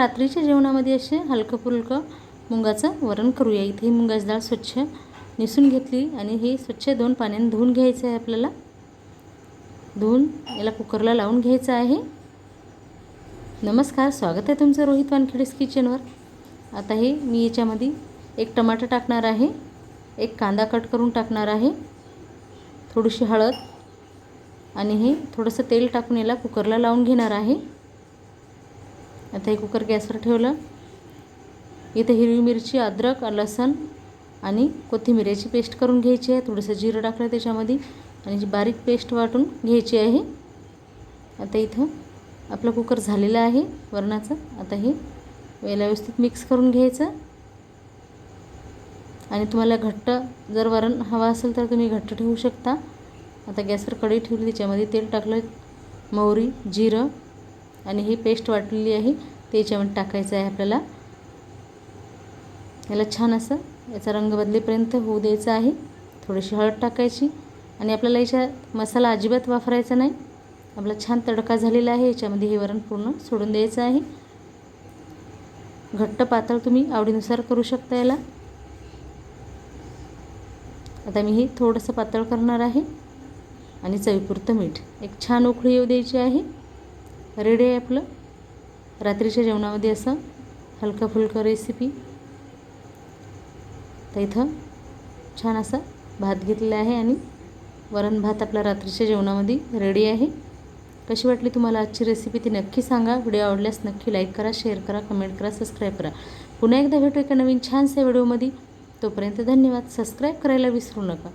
रात्रीच्या जेवणामध्ये असे हलकं फुलकं मुंगाचं वरण करूया. इथे ही मुंगाची डाळ स्वच्छ निसून घेतली आणि हे स्वच्छ दोन पाण्याने धुवून घ्यायचं आहे आपल्याला. धुवून याला कुकरला लावून घ्यायचं आहे. नमस्कार स्वागत आहे तुमचं रोहित वानखेडेस किचनवर. आता हे मी याच्यामध्ये एक टमाटर टाकणार आहे एक कांदा कट करून टाकणार आहे थोडीशी हळद आणि हे थोडंसं तेल टाकून याला कुकरला लावून घेणार आहे. आता हे कुकर गॅसवर ठेवलं. इथे हिरवी मिरची अद्रक लसण आणि कोथिंबीर पेस्ट करून घ्यायची आहे. थोडंसं जिरं टाकलं त्याच्यामध्ये आणि जी बारीक पेस्ट वाटून घ्यायची आहे. आता इथं आपलं कुकर झालेला आहे. वरणाचं आता हे याला व्यवस्थित मिक्स करून घ्यायचं. आणि तुम्हाला घट्ट जर वरण हवं असेल तर तुम्ही घट्ट ठेवू शकता. आता गॅसवर कढई ठेवली त्याच्यामध्ये तेल टाकलं मोहरी जिरं आणि ही पेस्ट वाटलेली आहे ते याच्यामध्ये टाकायचं आहे आपल्याला. याला छान असं याचा रंग बदलेपर्यंत होऊ द्यायचा आहे. थोडीशी हळद टाकायची आणि आपल्याला याच्यात मसाला अजिबात वापरायचा नाही. आपला छान तडका झालेला आहे याच्यामध्ये हे वरण पूर्ण सोडून द्यायचं आहे. घट्ट पातळ तुम्ही आवडीनुसार करू शकता याला. आता मी हे थोडंसं पातळ करणार आहे. आणि चवीपुरतं मीठ. एक छान उकळी येऊ द्यायची आहे. रेडी आहे आपलं रात्रीच्या जेवणामध्ये असं हलकं फुलकं रेसिपी तर इथं छान असा भात घेतलेला आहे आणि वरण भात आपला रात्रीच्या जेवणामध्ये रेडी आहे. कशी वाटली तुम्हाला आजची रेसिपी ती नक्की सांगा. व्हिडिओ आवडल्यास नक्की लाईक करा शेअर करा कमेंट करा सबस्क्राईब करा. पुन्हा एकदा भेटू एका नवीन छानशा व्हिडिओमध्ये तोपर्यंत धन्यवाद. सबस्क्राईब करायला विसरू नका.